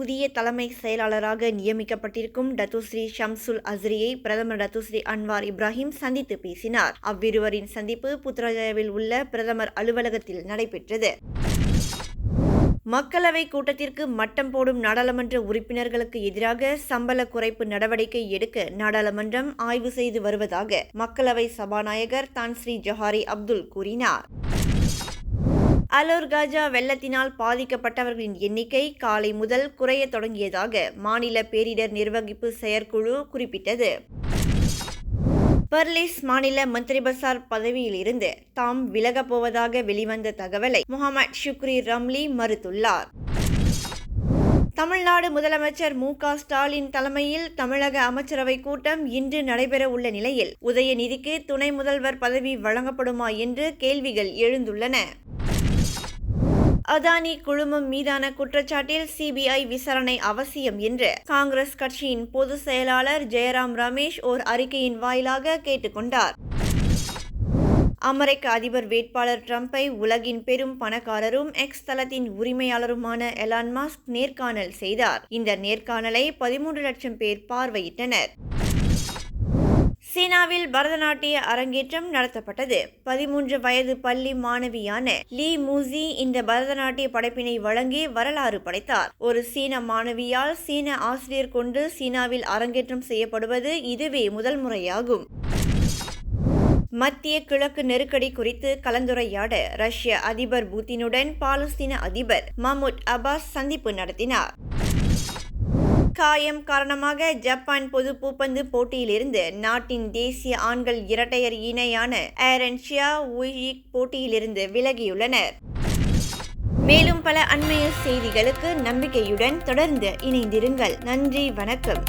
புதிய தலைமை செயலாளராக நியமிக்கப்பட்டிருக்கும் டத்துஸ்ரீ ஷம்சுல் அஸ்ரியை பிரதமர் டத்துஸ்ரீ அன்வார் இப்ராஹிம் சந்தித்து பேசினார். அவ்விருவரின் சந்திப்பு புத்ராஜயாவில் உள்ள பிரதமர் அலுவலகத்தில் நடைபெற்றது. மக்களவை கூட்டத்திற்கு மட்டம் போடும் நாடாளுமன்ற உறுப்பினர்களுக்கு எதிராக சம்பள குறைப்பு நடவடிக்கை எடுக்க நாடாளுமன்றம் ஆய்வு செய்து வருவதாக மக்களவை சபாநாயகர் தான்ஸ்ரீ ஜஹாரி அப்துல் கூறினார். அலோர் காஜா வெள்ளத்தினால் பாதிக்கப்பட்டவர்களின் எண்ணிக்கை காலை முதல் குறையத் தொடங்கியதாக மாநில பேரிடர் நிர்வகிப்பு செயற்குழு குறிப்பிட்டது. பர்லிஸ் மாநில மந்திரி பசார் பதவியில் இருந்து தாம் விலகப் போவதாக வெளிவந்த தகவலை முகமது ஷுக்ரி ரம்லி மறுத்துள்ளார். தமிழ்நாடு முதலமைச்சர் மு க ஸ்டாலின் தலைமையில் தமிழக அமைச்சரவை கூட்டம் இன்று நடைபெற உள்ள நிலையில் உதயநிதிக்கு துணை முதல்வர் பதவி வழங்கப்படுமா என்று கேள்விகள் எழுந்துள்ளன. அதானி குழுமம் மீதான குற்றச்சாட்டில் சிபிஐ விசாரணை அவசியம் என்று காங்கிரஸ் கட்சியின் பொதுச் செயலாளர் ஜெயராம் ரமேஷ் ஓர் அறிக்கையின் வாயிலாக கேட்டுக்கொண்டார் அமெரிக்க அதிபர் வேட்பாளர் ட்ரம்பை உலகின் பெரும் பணக்காரரும் எக்ஸ் தளத்தின் உரிமையாளருமான எலான் மாஸ்க் நேர்காணல் செய்தார். இந்த நேர்காணலை பதிமூன்று லட்சம் பேர் பார்வையிட்டனர். சீனாவில் பரதநாட்டிய அரங்கேற்றம் நடத்தப்பட்டது. பதிமூன்று வயது பள்ளி மாணவியான லீ மூசி இந்த பரதநாட்டிய படைப்பினை வழங்கி வரலாறு படைத்தார். ஒரு சீன மாணவியால் சீன ஆசிரியர் கொண்டு சீனாவில் அரங்கேற்றம் செய்யப்படுவது இதுவே முதல் முறையாகும். மத்திய கிழக்கு நெருக்கடி குறித்து கலந்துரையாட ரஷ்ய அதிபர் புதினுடன் பாலஸ்தீன அதிபர் மஹ்முத் அபாஸ் சந்திப்பு நடத்தினார். காயம் காரணமாக ஜப்பான் பொது பூப்பந்து போட்டியிலிருந்து நாட்டின் தேசிய ஆண்கள் இரட்டையர் இணையான ஏரன்ஷியா உயிக் போட்டியிலிருந்து விலகியுள்ளனர். மேலும் பல அண்மைய செய்திகளுக்கு நம்பிக்கையுடன் தொடர்ந்து இணைந்திருங்கள். நன்றி வணக்கம்.